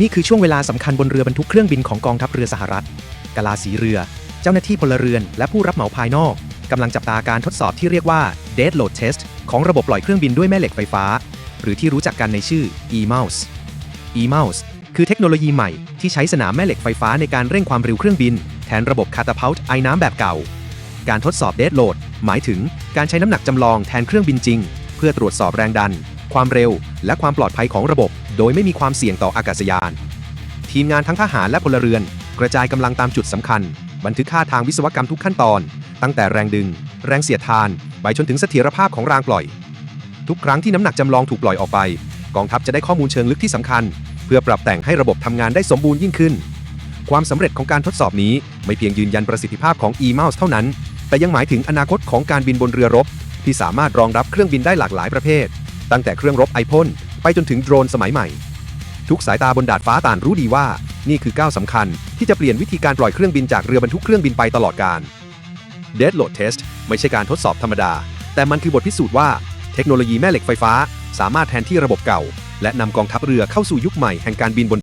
นี่คือช่วงเวลาสำคัญบนเรือบรรทุกเครื่องบินของกองทัพเรือสหรัฐกลาสีเรือ เจ้าหน้าที่พลเรือน และผู้รับเหมาภายนอกกำลังจับตาการทดสอบที่เรียกว่า Dead Load Test ของระบบปล่อยเครื่องบินด้วยแม่เหล็กไฟฟ้า หรือที่รู้จักกันในชื่อ e-mouse e-mouse คือเทคโนโลยีใหม่ที่ใช้สนามแม่เหล็กไฟฟ้าในการเร่งความเร็วเครื่องบิน แทนระบบคาตาพัลต์ไอ้น้ำแบบเก่า การทดสอบ Dead Load หมายถึงการใช้น้ำหนักจำลองแทนเครื่องบินจริง เพื่อตรวจสอบแรงดัน ความเร็ว และความปลอดภัยของระบบ โดยไม่มีความเสี่ยงต่ออากาศยาน ทีมงานทั้งทหารและพลเรือน กระจายกำลังตามจุดสำคัญ บันทึกค่าทางวิศวกรรมทุกขั้นตอน ตั้งแต่แรงดึง แรงเสียดทาน ไปจนถึงเสถียรภาพของรางปล่อย ทุกครั้งที่น้ำหนักจำลองถูกปล่อยออกไป กองทัพจะได้ข้อมูลเชิงลึกที่สำคัญ เพื่อปรับแต่งให้ระบบทำงานได้สมบูรณ์ยิ่งขึ้น ความสำเร็จของการทดสอบนี้ไม่เพียงยืนยันประสิทธิภาพของ e-mouse เท่านั้น แต่ยังหมายถึงอนาคตของการบินบนเรือรบ ที่สามารถรองรับเครื่องบินได้หลากหลายประเภท ตั้งแต่เครื่องรบไอพ่น ไปจนถึงโดรนสมัยใหม่ ทุกสายตาบนดาดฟ้าต่างรู้ดีว่า นี่คือก้าวสำคัญที่จะเปลี่ยนวิธีการปล่อยเครื่องบินจากเรือบรรทุกเครื่องบินไปตลอดการ Dead Load Test ไม่ใช่การทดสอบธรรมดา แต่มันคือบทพิสูจน์ว่า เทคโนโลยีแม่เหล็กไฟฟ้า สามารถแทนที่ระบบเก่า และนำกองทัพเรือเข้าสู่ยุคใหม่แห่งการบินบน